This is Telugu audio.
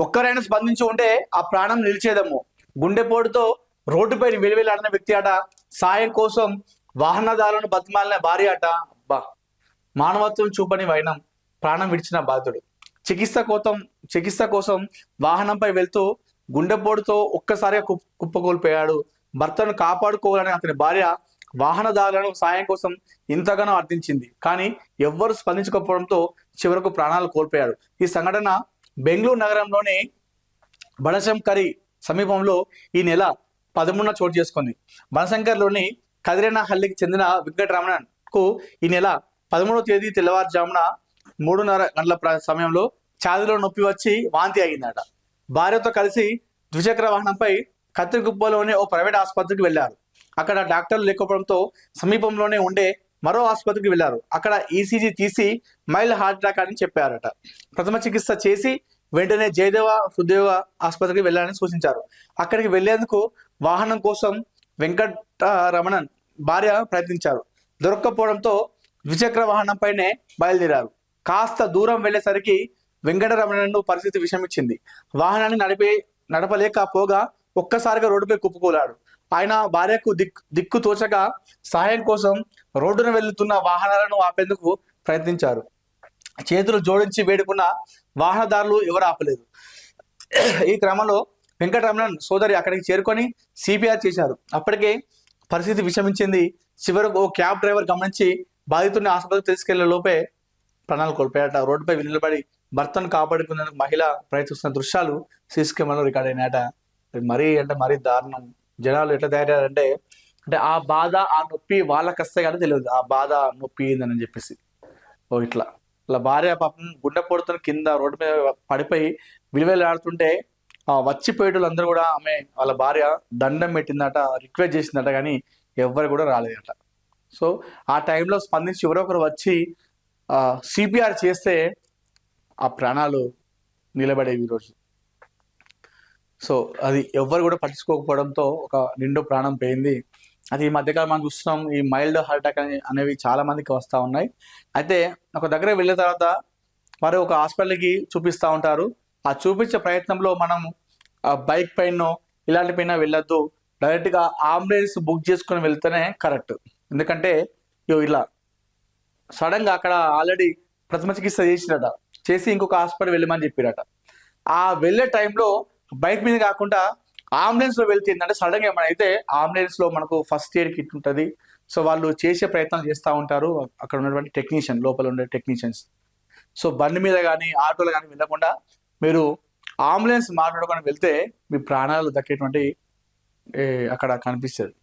ఒక్కరైనా స్పందించి ఉంటే ఆ ప్రాణం నిలిచేదము. గుండెపోటుతో రోడ్డుపై వెలివేలాడిన వ్యక్తి అట సాయం కోసం వాహనదారులను బతిమాలిన భార్య అట అబ్బా! మానవత్వం చూపని వైనం ప్రాణం విడిచిన బాధితుడు చికిత్స కోసం చికిత్స కోసం వాహనంపై వెళ్తూ గుండెపోటుతో ఒక్కసారిగా కుప్ కుప్పకూలిపోయాడు. భర్తను కాపాడుకోవాలని అతని భార్య వాహనదారులను సాయం కోసం ఇంతగానో అర్థించింది. కానీ ఎవ్వరు స్పందించకపోవడంతో చివరకు ప్రాణాలు కోల్పోయాడు. ఈ సంఘటన బెంగళూరు నగరంలోని బనశంకరి సమీపంలో ఈ నెల పదమూడున చోటు చేసుకుంది. బనశంకర్లోని కదిరేనహల్లికి చెందిన వెంకటరమణన్కు ఈ నెల పదమూడవ తేదీ తెల్లవారుజామున మూడున్నర గంటల సమయంలో ఛాతిలో నొప్పి వచ్చి వాంతి అయిందట. భార్యతో కలిసి ద్విచక్ర వాహనంపై కత్తిరిగుప్పలోని ఓ ప్రైవేట్ ఆసుపత్రికి వెళ్ళారు అక్కడ డాక్టర్లు లేకపోవడంతో సమీపంలోనే ఉండే మరో ఆసుపత్రికి వెళ్ళారు అక్కడ ఈసీజీ తీసి మైల్ హార్ట్ అటాక్ అని చెప్పారట. ప్రథమ చికిత్స చేసి వెంటనే జయదేవ హృదయ ఆసుపత్రికి వెళ్ళాలని సూచించారు. అక్కడికి వెళ్ళేందుకు వాహనం కోసం వెంకటరమణన్ భార్య ప్రయత్నించారు. దొరక్కపోవడంతో ద్విచక్ర వాహనంపైనే బయలుదేరారు. కాస్త దూరం వెళ్ళేసరికి వెంకటరమణన్ పరిస్థితి విషమిచ్చింది వాహనాన్ని నడిపే నడపలేక పోగా ఒక్కసారిగా రోడ్డుపై కుప్పుకోలాడు. ఆయన భార్యకు దిక్కు దిక్కు తోచక సహాయం కోసం రోడ్డున వెళ్తున్న వాహనాలను ఆపేందుకు ప్రయత్నించారు. చేతులు జోడించి వేడుకున్న వాహనదారులు ఎవరు ఆపలేదు. ఈ క్రమంలో వెంకటరమణన్ సోదరి అక్కడికి చేరుకొని సిపిఆర్ చేశారు. అప్పటికే పరిస్థితి విషమించింది. చివరకు ఓ క్యాబ్ డ్రైవర్ గమనించి బాధితుడిని ఆసుపత్రికి తీసుకెళ్ళే లోపే ప్రాణాలు కోల్పోయాట రోడ్డుపై నిలబడి భర్తను కాపాడుకునేందుకు మహిళ ప్రయత్నిస్తున్న దృశ్యాలు సీసీ కెమెరాలో రికార్డ్ అయినాయట. మరీ అంటే మరీ దారుణం. జనాలు ఎట్లా తయారయ్యారంటే అంటే ఆ బాధ ఆ నొప్పి వాళ్ళకి వస్తే కానీ తెలియదు. ఆ బాధ నొప్పి ఏందని చెప్పేసి. ఓ ఇట్లా. ఇలా భార్య పాపం గుండె పొడుతున్న కింద రోడ్డు మీద పడిపోయి విలువలాడుతుంటే ఆ వచ్చిపోయేటోళ్ళందరూ కూడా ఆమె వాళ్ళ భార్య దండం పెట్టిందట రిక్వెస్ట్ చేసిందట కానీ ఎవ్వరు కూడా రాలేదట. సో ఆ టైంలో స్పందించి ఎవరొకరు వచ్చి సిపిఆర్ చేస్తే ఆ ప్రాణాలు నిలబడేవి ఈరోజు సో అది ఎవ్వరు కూడా పట్టించుకోకపోవడంతో ఒక నిండు ప్రాణం పోయింది. అది ఈ మధ్యకాలం మనం చూస్తున్నాం ఈ మైల్డ్ హార్ట్ అటాక్ అని అనేవి చాలా మందికి వస్తూ ఉన్నాయి. అయితే ఒక దగ్గర వెళ్ళిన తర్వాత వారు ఒక హాస్పిటల్కి చూపిస్తూ ఉంటారు. ఆ చూపించే ప్రయత్నంలో మనం ఆ బైక్ పైన ఇలాంటి పైన వెళ్ళొద్దు. డైరెక్ట్గా అంబులెన్స్ బుక్ చేసుకుని వెళ్తేనే కరెక్ట్. ఎందుకంటే ఇగో ఇలా సడన్గా అక్కడ ఆల్రెడీ ప్రథమ చికిత్స చేసిరట. చేసి ఇంకొక హాస్పిటల్ వెళ్ళమని చెప్పిరట. ఆ వెళ్ళే టైంలో బైక్ మీద కాకుండా అంబులెన్స్లో వెళ్తే ఏంటంటే సడన్గా ఏమైతే అయితే అంబులెన్స్లో మనకు ఫస్ట్ ఎయిడ్ కిట్ ఉంటుంది. సో వాళ్ళు చేసే ప్రయత్నం చేస్తూ ఉంటారు. అక్కడ ఉన్నటువంటి టెక్నీషియన్ లోపల ఉండే టెక్నీషియన్స్ సో బండి మీద కానీ ఆటోలో కానీ వెళ్ళకుండా మీరు అంబులెన్స్ మాట్లాడుకొని వెళ్తే మీ ప్రాణాలు దక్కేటువంటి అక్కడ కనిపిస్తుంది.